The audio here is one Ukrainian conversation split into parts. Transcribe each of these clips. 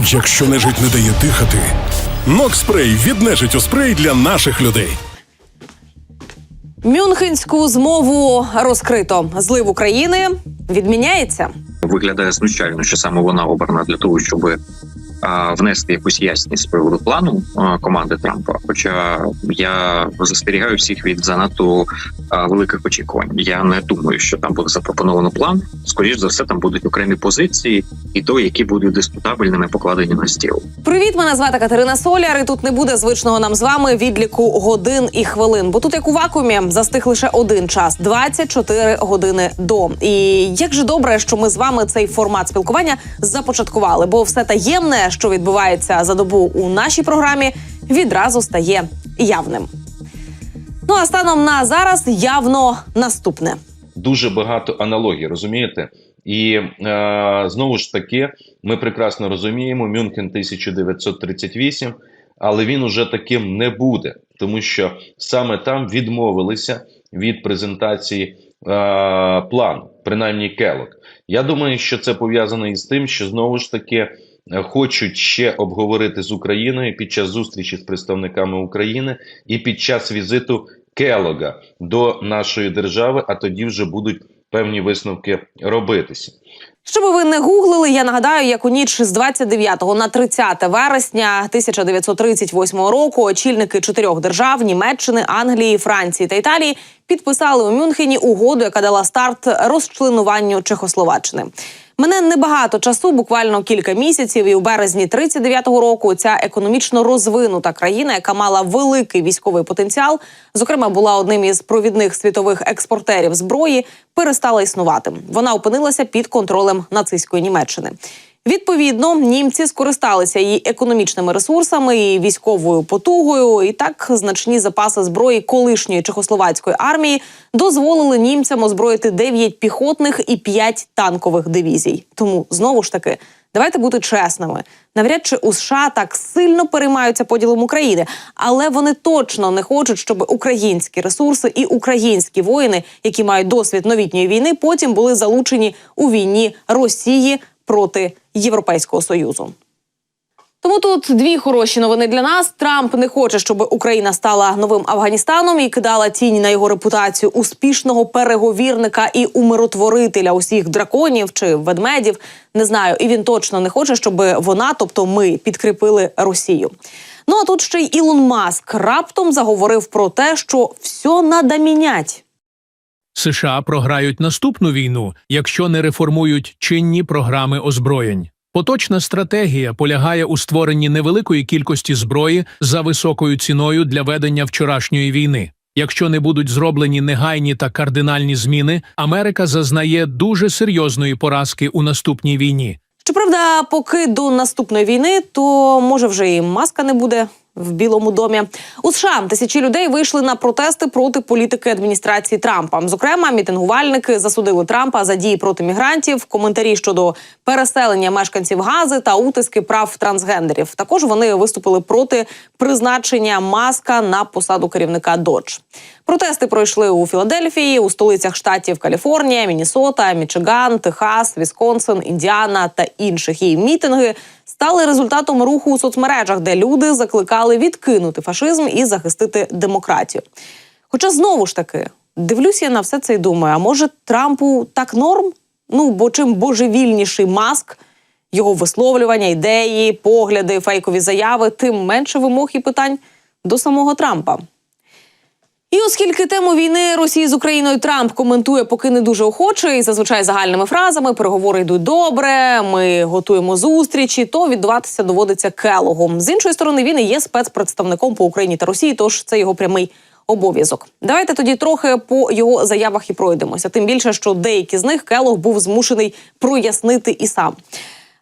Якщо нежить не дає дихати, Нокспрей від у спрей для наших людей. Мюнхенську змову розкрито. Злив України відміняється. виглядає звичайно, що саме вона обрана для того, щоб внести якусь ясність з приводу плану команди Трампа. Хоча я застерігаю всіх від занадто великих очікувань. Я не думаю, що там буде запропоновано план. Скоріш за все, там будуть окремі позиції, і то, які будуть дискутабельними покладені на стіл. Привіт, мене звати Катерина Соляр. І тут не буде звичного нам з вами відліку годин і хвилин. Бо тут, як у вакуумі, застиг лише один час 24 години до. І як же добре, що ми з вами цей формат спілкування започаткували, бо все таємне, що відбувається за добу у нашій програмі, відразу стає явним. Ну а станом на зараз явно наступне. дуже багато аналогій, розумієте? І е, знову ж таки, ми прекрасно розуміємо, Мюнхен 1938, але він уже таким не буде, тому що саме там відмовилися від презентації е, плану, принаймні Келок. Я думаю, що це пов'язано із тим, що знову ж таки хочуть ще обговорити з Україною під час зустрічі з представниками України і під час візиту Келога до нашої держави, а тоді вже будуть певні висновки робитися. Щоб ви не гуглили, я нагадаю, як у ніч з 29 на 30 вересня 1938 року очільники чотирьох держав Німеччини, Англії, Франції та Італії підписали у Мюнхені угоду, яка дала старт розчленуванню Чехословаччини. Мене небагато часу, буквально кілька місяців, і у березні 39-го року ця економічно розвинута країна, яка мала великий військовий потенціал, зокрема була одним із провідних світових експортерів зброї, перестала існувати. Вона опинилася під контролем нацистської Німеччини. Відповідно, німці скористалися її економічними ресурсами і військовою потугою. І так значні запаси зброї колишньої чехословацької армії дозволили німцям озброїти 9 піхотних і 5 танкових дивізій. Тому знову ж таки. Давайте бути чесними. Навряд чи у США так сильно переймаються поділом України, але вони точно не хочуть, щоб українські ресурси і українські воїни, які мають досвід новітньої війни, потім були залучені у війні Росії проти Європейського союзу. Тому тут дві хороші новини для нас. Трамп не хоче, щоб Україна стала новим Афганістаном і кидала тінь на його репутацію успішного переговірника і умиротворителя усіх драконів чи ведмедів. Не знаю, і він точно не хоче, щоб вона, тобто ми, підкріпили Росію. Ну а тут ще й Ілон Маск раптом заговорив про те, що все надо мінять. США програють наступну війну, якщо не реформують чинні програми озброєнь. Поточна стратегія полягає у створенні невеликої кількості зброї за високою ціною для ведення вчорашньої війни. Якщо не будуть зроблені негайні та кардинальні зміни, Америка зазнає дуже серйозної поразки у наступній війні. Щоправда, поки до наступної війни, то може вже і маска не буде в Білому домі. У США тисячі людей вийшли на протести проти політики адміністрації Трампа. Зокрема, мітингувальники засудили Трампа за дії проти мігрантів, коментарі щодо переселення мешканців Гази та утиски прав трансгендерів. Також вони виступили проти призначення маска на посаду керівника Додж. Протести пройшли у Філадельфії, у столицях штатів Каліфорнія, Міннесота, Мічиган, Техас, Вісконсин, Індіана та інших. І мітинги стали результатом руху у соцмережах, де люди закликали відкинути фашизм і захистити демократію. Хоча знову ж таки дивлюся на все це і думаю: а може Трампу так норм? Ну бо чим божевільніший маск, його висловлювання, ідеї, погляди, фейкові заяви, тим менше вимог і питань до самого Трампа. І оскільки тему війни Росії з Україною Трамп коментує поки не дуже охоче і зазвичай загальними фразами переговори йдуть добре. Ми готуємо зустрічі, то віддаватися доводиться Келогу. З іншої сторони, він і є спецпредставником по Україні та Росії, тож це його прямий обов'язок. Давайте тоді трохи по його заявах і пройдемося. Тим більше, що деякі з них Келог був змушений прояснити і сам.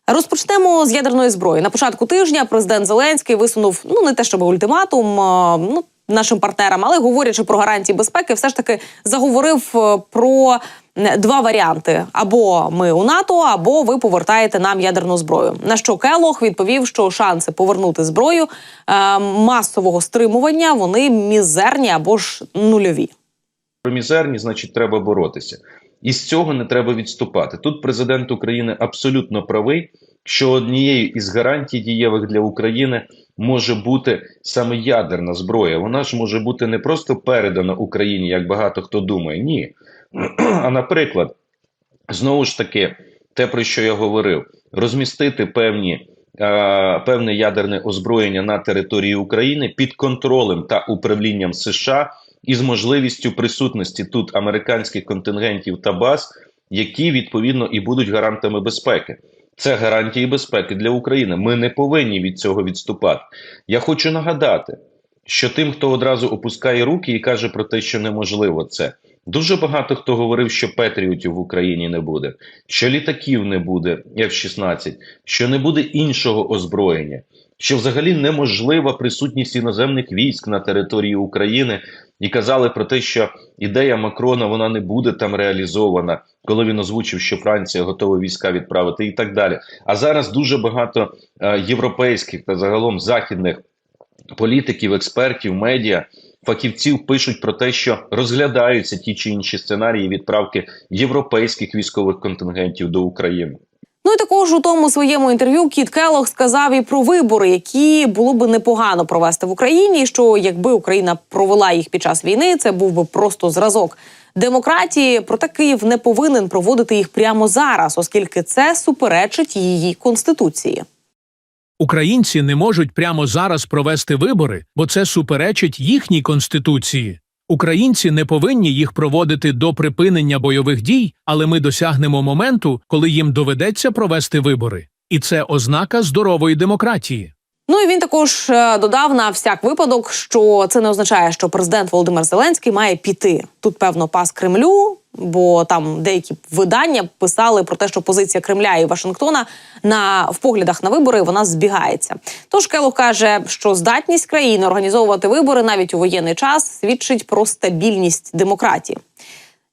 Розпочнемо з ядерної зброї. На початку тижня президент Зеленський висунув ну не те, щоб ультиматум, а, ну нашим партнерам, але говорячи про гарантії безпеки, все ж таки заговорив е, про два варіанти: або ми у НАТО, або ви повертаєте нам ядерну зброю. На що Келох відповів, що шанси повернути зброю е, масового стримування вони мізерні або ж нульові. Про мізерні, значить, треба боротися. І з цього не треба відступати. Тут президент України абсолютно правий, що однією із гарантій дієвих для України може бути саме ядерна зброя. Вона ж може бути не просто передана Україні, як багато хто думає. Ні. А наприклад, знову ж таки, те, про що я говорив, розмістити певні. Певне ядерне озброєння на території України під контролем та управлінням США із можливістю присутності тут американських контингентів та баз, які відповідно і будуть гарантами безпеки. Це гарантії безпеки для України. Ми не повинні від цього відступати. Я хочу нагадати, що тим, хто одразу опускає руки і каже про те, що неможливо це. Дуже багато хто говорив, що Петріотів в Україні не буде, що літаків не буде F-16, що не буде іншого озброєння, що взагалі неможлива присутність іноземних військ на території України, і казали про те, що ідея Макрона вона не буде там реалізована, коли він озвучив, що Франція готова війська відправити, і так далі. А зараз дуже багато е, європейських та загалом західних політиків, експертів, медіа, фахівців пишуть про те, що розглядаються ті чи інші сценарії відправки європейських військових контингентів до України. Ну і також у тому своєму інтерв'ю Кіт Келлог сказав і про вибори, які було би непогано провести в Україні. Що якби Україна провела їх під час війни, це був би просто зразок демократії. Проте Київ не повинен проводити їх прямо зараз, оскільки це суперечить її конституції. Українці не можуть прямо зараз провести вибори, бо це суперечить їхній конституції. Українці не повинні їх проводити до припинення бойових дій, але ми досягнемо моменту, коли їм доведеться провести вибори, і це ознака здорової демократії. Ну і він також е, додав на всяк випадок, що це не означає, що президент Володимир Зеленський має піти. Тут певно пас Кремлю, бо там деякі видання писали про те, що позиція Кремля і Вашингтона на в поглядах на вибори вона збігається. Тож Келлог каже, що здатність країни організовувати вибори навіть у воєнний час свідчить про стабільність демократії.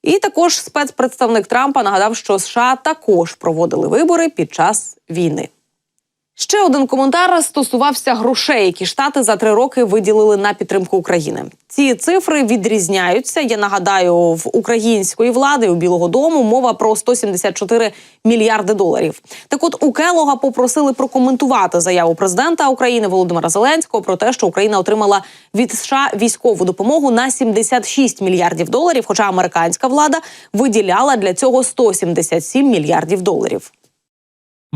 І також спецпредставник Трампа нагадав, що США також проводили вибори під час війни. Ще один коментар стосувався грошей, які штати за три роки виділили на підтримку України. Ці цифри відрізняються. Я нагадаю, в української влади у Білого Дому мова про 174 мільярди доларів. Так, от у Келога попросили прокоментувати заяву президента України Володимира Зеленського про те, що Україна отримала від США військову допомогу на 76 мільярдів доларів. Хоча американська влада виділяла для цього 177 мільярдів доларів.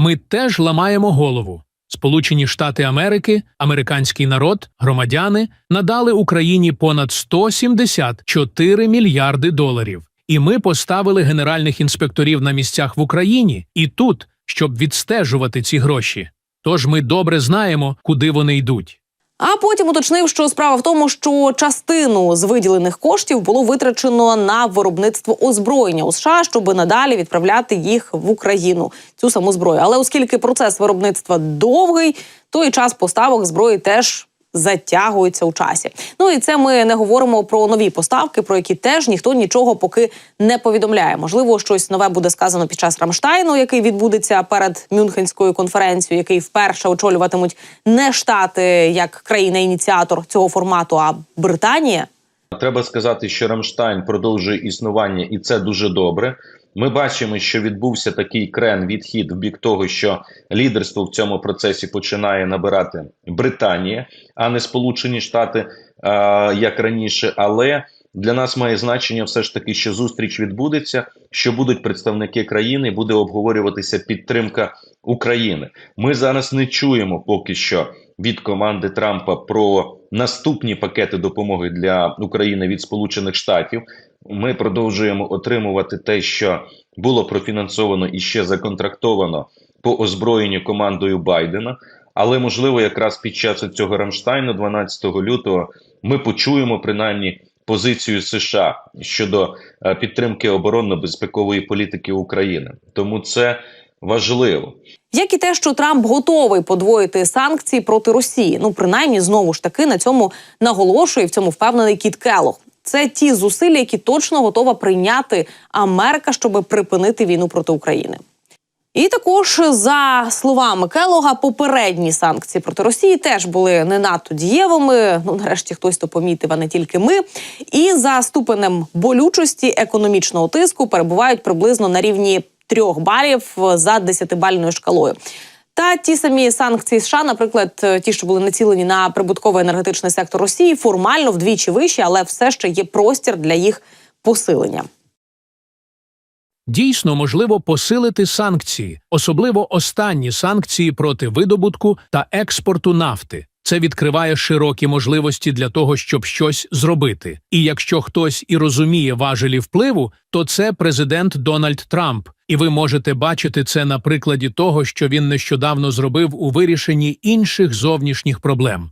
Ми теж ламаємо голову. Сполучені Штати Америки, американський народ, громадяни надали Україні понад 174 мільярди доларів. І ми поставили генеральних інспекторів на місцях в Україні і тут, щоб відстежувати ці гроші. Тож ми добре знаємо, куди вони йдуть. А потім уточнив, що справа в тому, що частину з виділених коштів було витрачено на виробництво озброєння у США, щоб надалі відправляти їх в Україну цю саму зброю. Але оскільки процес виробництва довгий, то і час поставок зброї теж затягується у часі. Ну і це ми не говоримо про нові поставки, про які теж ніхто нічого поки не повідомляє. Можливо, щось нове буде сказано під час Рамштайну, який відбудеться перед Мюнхенською конференцією, який вперше очолюватимуть не штати як країна-ініціатор цього формату, а Британія. Треба сказати, що Рамштайн продовжує існування, і це дуже добре. Ми бачимо, що відбувся такий крен відхід в бік того, що лідерство в цьому процесі починає набирати Британія, а не Сполучені Штати, е, як раніше. Але для нас має значення все ж таки, що зустріч відбудеться, що будуть представники країни, буде обговорюватися підтримка України. Ми зараз не чуємо поки що від команди Трампа про наступні пакети допомоги для України від Сполучених Штатів. Ми продовжуємо отримувати те, що було профінансовано і ще законтрактовано по озброєнню командою Байдена. Але можливо, якраз під час цього Рамштайну, 12 лютого, ми почуємо принаймні позицію США щодо е, підтримки оборонно-безпекової політики України. Тому це важливо. Як і те, що Трамп готовий подвоїти санкції проти Росії. Ну принаймні знову ж таки на цьому наголошує в цьому впевнений Кіт Келлог. Це ті зусилля, які точно готова прийняти Америка, щоб припинити війну проти України. І також за словами Келога, попередні санкції проти Росії теж були не надто дієвими. Ну нарешті хтось то помітив, а не тільки ми. І за ступенем болючості економічного тиску перебувають приблизно на рівні трьох балів за десятибальною шкалою. Та ті самі санкції США, наприклад, е, ті, що були націлені на прибутковий енергетичний сектор Росії, формально вдвічі вищі, але все ще є простір для їх посилення. Дійсно можливо посилити санкції, особливо останні санкції проти видобутку та експорту нафти. Це відкриває широкі можливості для того, щоб щось зробити. І якщо хтось і розуміє важелі впливу, то це президент Дональд Трамп. І ви можете бачити це на прикладі того, що він нещодавно зробив у вирішенні інших зовнішніх проблем.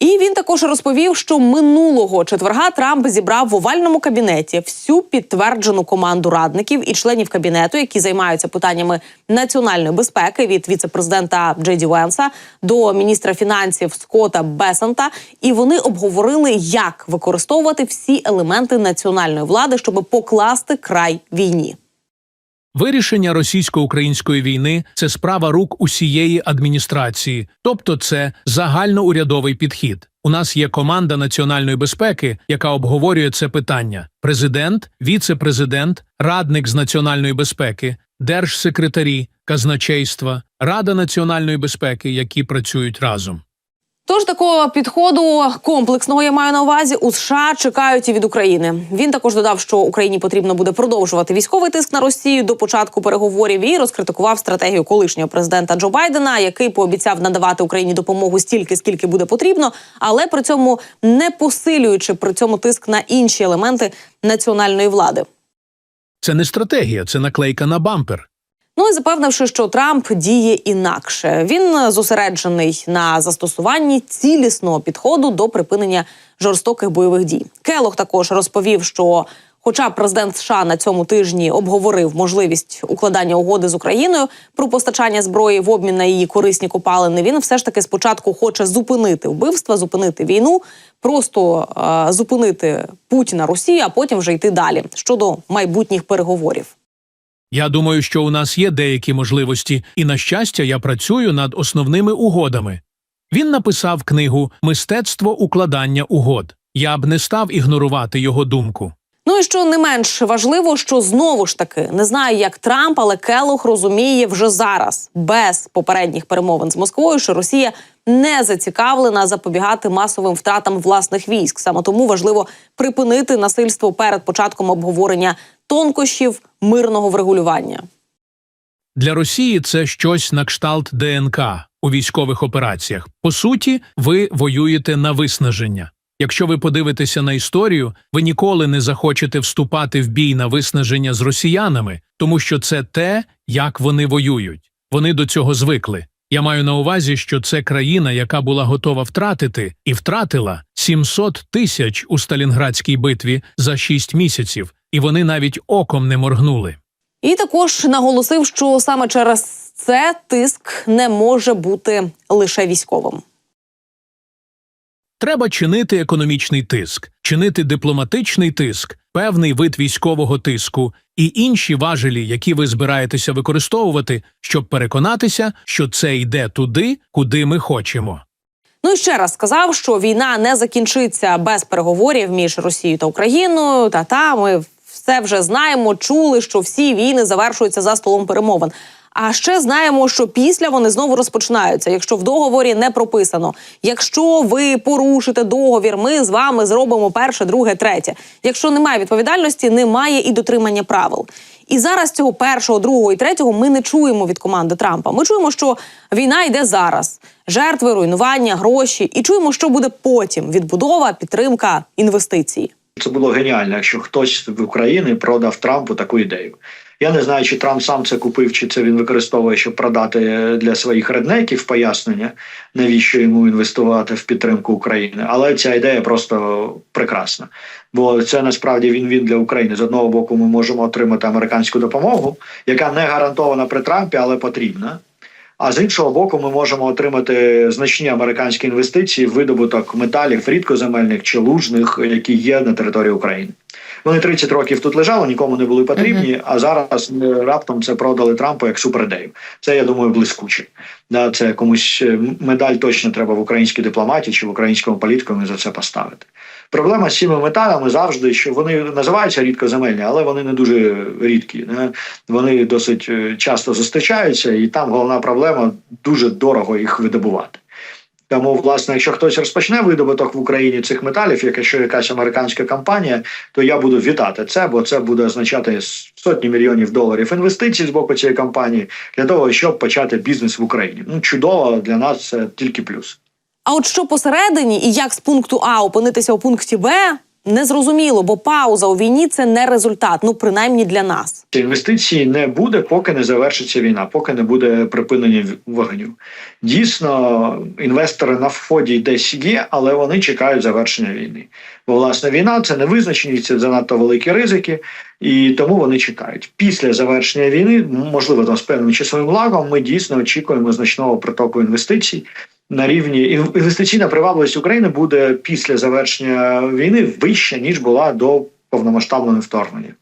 І він також розповів, що минулого четверга Трамп зібрав в овальному кабінеті всю підтверджену команду радників і членів кабінету, які займаються питаннями національної безпеки від віце-президента Джейді Венса до міністра фінансів Скотта Бесанта. І вони обговорили, як використовувати всі елементи національної влади, щоб покласти край війні. Вирішення російсько-української війни це справа рук усієї адміністрації, тобто це загальноурядовий підхід. У нас є команда національної безпеки, яка обговорює це питання: президент, віце-президент, радник з національної безпеки, держсекретарі, казначейства, Рада національної безпеки, які працюють разом. Тож такого підходу комплексного я маю на увазі у США чекають і від України. Він також додав, що Україні потрібно буде продовжувати військовий тиск на Росію до початку переговорів і розкритикував стратегію колишнього президента Джо Байдена, який пообіцяв надавати Україні допомогу стільки, скільки буде потрібно, але при цьому не посилюючи при цьому тиск на інші елементи національної влади. Це не стратегія, це наклейка на бампер. Ну і запевнивши, що Трамп діє інакше. Він зосереджений на застосуванні цілісного підходу до припинення жорстоких бойових дій. Келох також розповів, що. Хоча президент США на цьому тижні обговорив можливість укладання угоди з Україною про постачання зброї в обмін на її корисні копалини, він все ж таки спочатку хоче зупинити вбивства, зупинити війну, просто е- зупинити Путіна Росію, а потім вже йти далі щодо майбутніх переговорів. Я думаю, що у нас є деякі можливості, і на щастя, я працюю над основними угодами. Він написав книгу Мистецтво укладання угод. Я б не став ігнорувати його думку. Ну і що не менш важливо, що знову ж таки не знаю, як Трамп, але Келох розуміє вже зараз, без попередніх перемовин з Москвою, що Росія не зацікавлена запобігати масовим втратам власних військ. Саме тому важливо припинити насильство перед початком обговорення тонкощів мирного врегулювання. Для Росії це щось на кшталт ДНК у військових операціях. По суті, ви воюєте на виснаження. Якщо ви подивитеся на історію, ви ніколи не захочете вступати в бій на виснаження з росіянами, тому що це те, як вони воюють. Вони до цього звикли. Я маю на увазі, що це країна, яка була готова втратити і втратила 700 тисяч у Сталінградській битві за 6 місяців, і вони навіть оком не моргнули. І також наголосив, що саме через це тиск не може бути лише військовим. Треба чинити економічний тиск, чинити дипломатичний тиск, певний вид військового тиску і інші важелі, які ви збираєтеся використовувати, щоб переконатися, що це йде туди, куди ми хочемо. Ну і ще раз сказав, що війна не закінчиться без переговорів між Росією та Україною. Та та ми все вже знаємо, чули, що всі війни завершуються за столом перемовин. А ще знаємо, що після вони знову розпочинаються, якщо в договорі не прописано. Якщо ви порушите договір, ми з вами зробимо перше, друге, третє. Якщо немає відповідальності, немає і дотримання правил. І зараз цього першого, другого і третього ми не чуємо від команди Трампа. Ми чуємо, що війна йде зараз. Жертви, руйнування, гроші, і чуємо, що буде потім: відбудова, підтримка, інвестиції. Це було геніально, якщо хтось в Україні продав Трампу таку ідею. Я не знаю, чи Трамп сам це купив, чи це він використовує, щоб продати для своїх реднеків пояснення, навіщо йому інвестувати в підтримку України. Але ця ідея просто прекрасна. Бо це насправді він він для України. З одного боку, ми можемо отримати американську допомогу, яка не гарантована при Трампі, але потрібна. А з іншого боку, ми можемо отримати значні американські інвестиції в видобуток металів рідкоземельних чи лужних, які є на території України. Вони 30 років тут лежали, нікому не були потрібні. А зараз раптом це продали Трампу як супердею. Це я думаю блискуче. Да, це комусь е, медаль точно треба в українській дипломатії чи в українському політику за це поставити. Проблема з цими металами завжди, що вони називаються рідкоземельні, але вони не дуже рідкі. Не? Вони досить е, часто зустрічаються, і там головна проблема дуже дорого їх видобувати. Тому, власне, якщо хтось розпочне видобуток в Україні цих металів, як якщо якась американська компанія, то я буду вітати це, бо це буде означати сотні мільйонів доларів інвестицій з боку цієї компанії для того, щоб почати бізнес в Україні. Ну чудово для нас це тільки плюс. А от що посередині і як з пункту А опинитися у пункті Б, незрозуміло, бо пауза у війні це не результат, ну принаймні для нас. Інвестицій не буде, поки не завершиться війна, поки не буде припинення вогню. Дійсно, інвестори на вході десь є, але вони чекають завершення війни. Бо власне війна це невизначеність, це занадто великі ризики, і тому вони чекають. Після завершення війни, можливо, там з певним часовим лагом, ми дійсно очікуємо значного притоку інвестицій. На рівні інвестиційна привабливість України буде після завершення війни вища ніж була до повномасштабного вторгнення.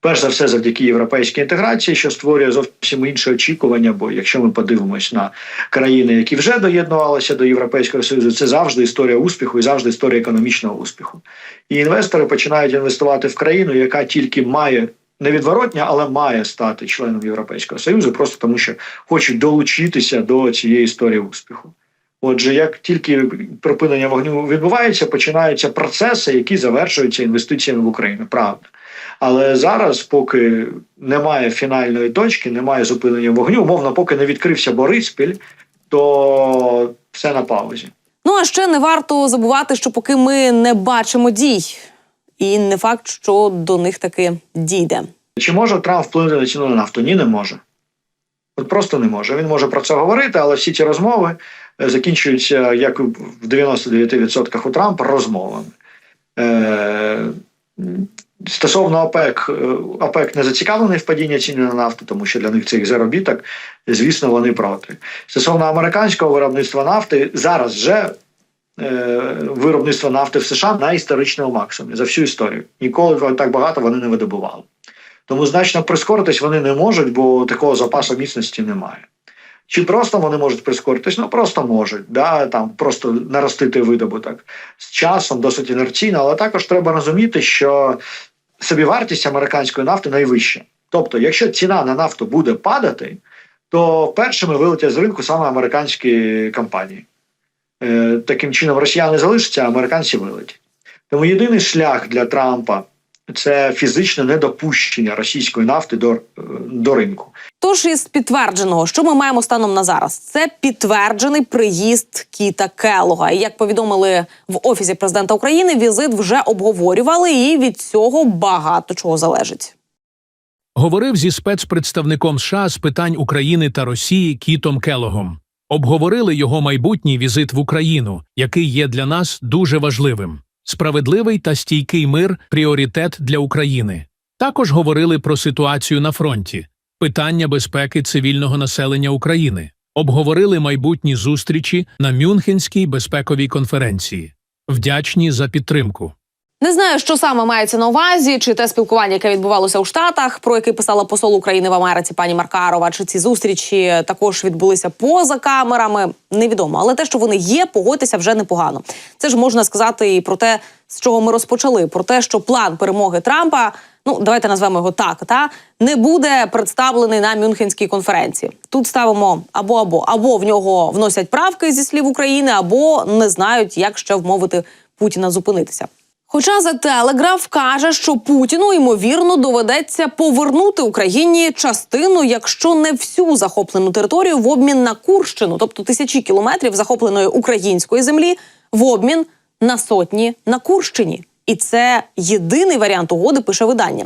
Перш за все, завдяки європейській інтеграції, що створює зовсім інше очікування. Бо якщо ми подивимось на країни, які вже доєднувалися до Європейського Союзу, це завжди історія успіху і завжди історія економічного успіху. І інвестори починають інвестувати в країну, яка тільки має невідворотня, але має стати членом Європейського Союзу, просто тому що хочуть долучитися до цієї історії успіху. Отже, як тільки припинення вогню відбувається, починаються процеси, які завершуються інвестиціями в Україну. Правда. Але зараз, поки немає фінальної точки, немає зупинення вогню, умовно, поки не відкрився Бориспіль, то все на паузі. Ну а ще не варто забувати, що поки ми не бачимо дій, і не факт, що до них таки дійде. Чи може Трамп вплинути на ціну на нафту? Ні, не може. От просто не може. Він може про це говорити, але всі ці розмови е, закінчуються, як в 99% у Трампа, розмовами. Е, Стосовно ОПЕК, е, ОПЕК не зацікавлений в падінні ціни на нафту, тому що для них це їх заробіток. Звісно, вони проти. Стосовно американського виробництва нафти, зараз вже е, виробництво нафти в США на історичному максимумі за всю історію. Ніколи так багато вони не видобували. Тому значно прискоритись вони не можуть, бо такого запасу міцності немає. Чи просто вони можуть прискоритись? Ну просто можуть, да, там просто наростити видобуток з часом, досить інерційно, але також треба розуміти, що собівартість американської нафти найвища. Тобто, якщо ціна на нафту буде падати, то першими вилетять з ринку саме американські компанії. Е, таким чином, росіяни залишаться, а американці вилетять. Тому єдиний шлях для Трампа це фізичне недопущення російської нафти до, е, до ринку. Тож із підтвердженого, що ми маємо станом на зараз, це підтверджений приїзд Кіта Келога. І як повідомили в офісі президента України, візит вже обговорювали, і від цього багато чого залежить. Говорив зі спецпредставником США з питань України та Росії Кітом Келогом. Обговорили його майбутній візит в Україну, який є для нас дуже важливим. Справедливий та стійкий мир пріоритет для України. Також говорили про ситуацію на фронті, питання безпеки цивільного населення України. Обговорили майбутні зустрічі на Мюнхенській безпековій конференції. Вдячні за підтримку. Не знаю, що саме мається на увазі, чи те спілкування, яке відбувалося у Штатах, про яке писала посол України в Америці пані Маркарова, чи ці зустрічі також відбулися поза камерами. Невідомо, але те, що вони є, погодьтеся вже непогано. Це ж можна сказати і про те, з чого ми розпочали. Про те, що план перемоги Трампа, ну давайте назвемо його так, та не буде представлений на Мюнхенській конференції. Тут ставимо або або або в нього вносять правки зі слів України, або не знають, як ще вмовити Путіна зупинитися. Хоча за телеграф каже, що Путіну ймовірно доведеться повернути Україні частину, якщо не всю захоплену територію в обмін на Курщину, тобто тисячі кілометрів захопленої української землі, в обмін на сотні на Курщині. І це єдиний варіант угоди, пише видання.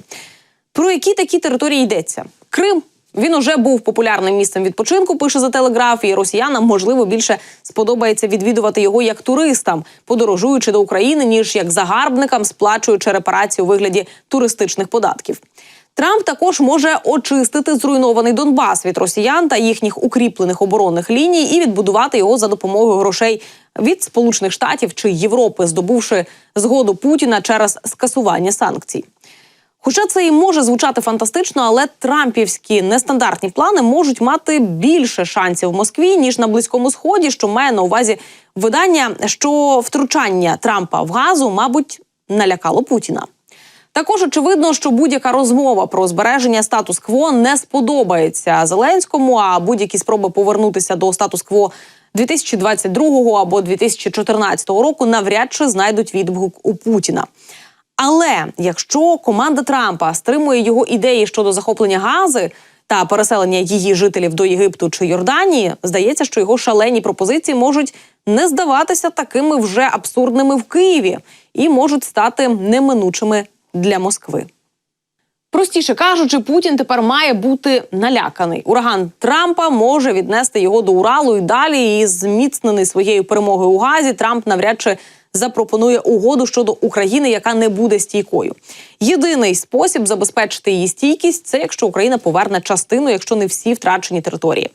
Про які такі території йдеться? Крим. Він уже був популярним місцем відпочинку. Пише за телеграф, і росіянам можливо більше сподобається відвідувати його як туристам, подорожуючи до України, ніж як загарбникам, сплачуючи репарації у вигляді туристичних податків. Трамп також може очистити зруйнований Донбас від росіян та їхніх укріплених оборонних ліній і відбудувати його за допомогою грошей від Сполучених Штатів чи Європи, здобувши згоду Путіна через скасування санкцій. Хоча це і може звучати фантастично, але трампівські нестандартні плани можуть мати більше шансів в Москві ніж на близькому сході, що має на увазі видання, що втручання Трампа в газу, мабуть, налякало Путіна. Також очевидно, що будь-яка розмова про збереження статус-кво не сподобається Зеленському, а будь-які спроби повернутися до статус-кво 2022 або 2014 року навряд чи знайдуть відгук у Путіна. Але якщо команда Трампа стримує його ідеї щодо захоплення гази та переселення її жителів до Єгипту чи Йорданії, здається, що його шалені пропозиції можуть не здаватися такими вже абсурдними в Києві і можуть стати неминучими для Москви. Простіше кажучи, Путін тепер має бути наляканий. Ураган Трампа може віднести його до Уралу і далі. І зміцнений своєю перемогою у Газі, Трамп навряд чи запропонує угоду щодо України, яка не буде стійкою. Єдиний спосіб забезпечити її стійкість це якщо Україна поверне частину, якщо не всі втрачені території.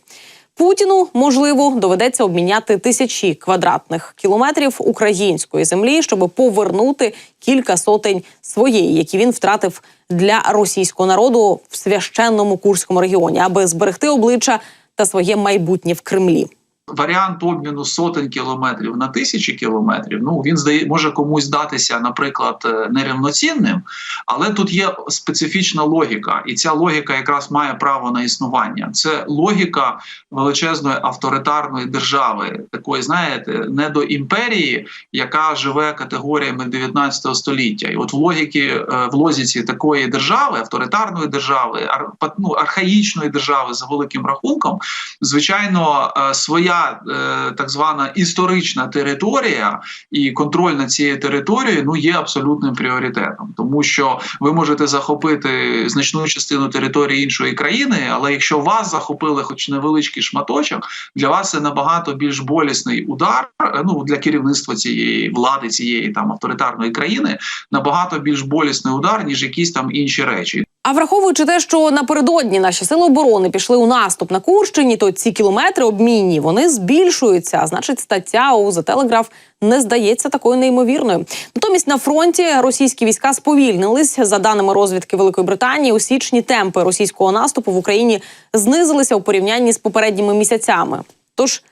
Путіну можливо доведеться обміняти тисячі квадратних кілометрів української землі, щоб повернути кілька сотень своєї, які він втратив для російського народу в священному курському регіоні, аби зберегти обличчя та своє майбутнє в Кремлі. Варіант обміну сотень кілометрів на тисячі кілометрів. Ну він здає може комусь здатися, наприклад, е, нерівноцінним, але тут є специфічна логіка, і ця логіка якраз має право на існування. Це логіка величезної авторитарної держави, такої, знаєте, не до імперії, яка живе категоріями 19 століття. І от в логіки е, в логіці такої держави, авторитарної держави, ар, ну, архаїчної держави за великим рахунком, звичайно, е, своя е, так звана історична територія і контроль над цією територією ну є абсолютним пріоритетом, тому що ви можете захопити значну частину території іншої країни, але якщо вас захопили, хоч невеличкий шматочок, для вас це набагато більш болісний удар. е, Ну для керівництва цієї влади, цієї там авторитарної країни, набагато більш болісний удар ніж якісь там інші речі. А враховуючи те, що напередодні наші сили оборони пішли у наступ на Курщині, то ці кілометри обмінні вони збільшуються. Значить, стаття у The Telegraph не здається такою неймовірною. Натомість на фронті російські війська сповільнились. За даними розвідки Великої Британії, у січні темпи російського наступу в Україні знизилися у порівнянні з попередніми місяцями. Тож,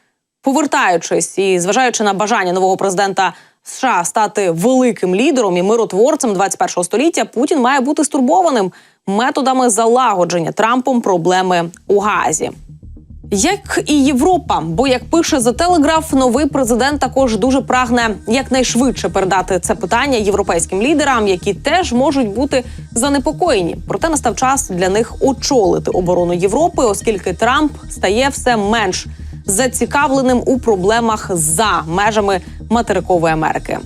повертаючись і зважаючи на бажання нового президента. США стати великим лідером і миротворцем 21-го століття Путін має бути стурбованим методами залагодження Трампом проблеми у Газі. Як і Європа, бо як пише The Telegraph, новий президент також дуже прагне якнайшвидше передати це питання європейським лідерам, які теж можуть бути занепокоєні. Проте настав час для них очолити оборону Європи, оскільки Трамп стає все менш зацікавленим у проблемах за межами материкової Америки.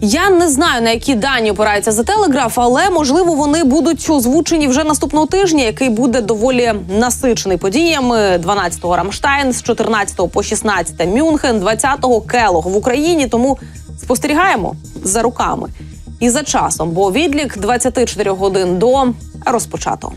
Я не знаю на які дані опирається за телеграф, але можливо вони будуть озвучені вже наступного тижня, який буде доволі насичений подіями. 12-го Рамштайн, з 14 по 16 Мюнхен, 20-го Келог в Україні. Тому спостерігаємо за руками і за часом, бо відлік 24 годин до розпочато.